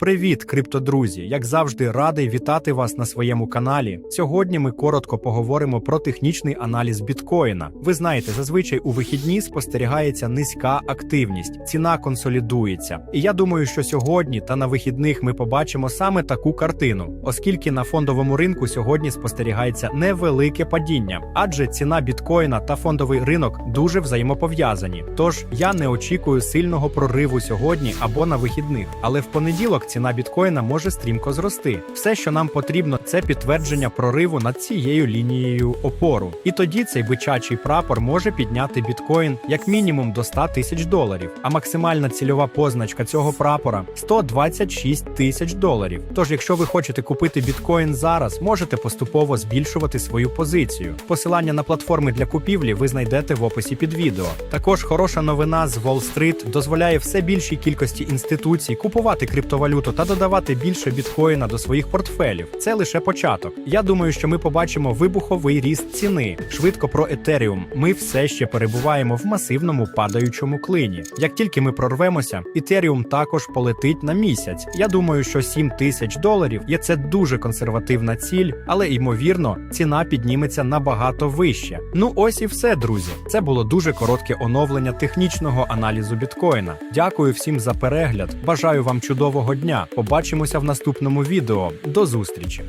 Привіт, криптодрузі! Як завжди, радий вітати вас на своєму каналі. Сьогодні ми коротко поговоримо про технічний аналіз біткоїна. Ви знаєте, зазвичай у вихідні спостерігається низька активність, ціна консолідується. І я думаю, що сьогодні та на вихідних ми побачимо саме таку картину, оскільки на фондовому ринку сьогодні спостерігається невелике падіння, адже ціна біткоїна та фондовий ринок дуже взаємопов'язані. Тож я не очікую сильного прориву сьогодні або на вихідних, але в понеділок ціна біткоїна може стрімко зрости. Все, що нам потрібно, це підтвердження прориву над цією лінією опору. І тоді цей бичачий прапор може підняти біткоін як мінімум до 100 тисяч доларів. А максимальна цільова позначка цього прапора 126 тисяч доларів. Тож, якщо ви хочете купити біткоін зараз, можете поступово збільшувати свою позицію. Посилання на платформи для купівлі ви знайдете в описі під відео. Також хороша новина з Уолл-стріт дозволяє все більшій кількості інституцій купувати криптовалюту та додавати більше біткоїна до своїх портфелів. Це лише початок. Я думаю, що ми побачимо вибуховий ріст ціни. Швидко про Етеріум. Ми все ще перебуваємо в масивному падаючому клині. Як тільки ми прорвемося, Етеріум також полетить на місяць. Я думаю, що 7 тисяч доларів є це дуже консервативна ціль, але ймовірно, ціна підніметься набагато вище. Ну ось і все, друзі. Це було дуже коротке оновлення технічного аналізу біткоїна. Дякую всім за перегляд. Бажаю вам чудового дня. Побачимося в наступному відео. До зустрічі!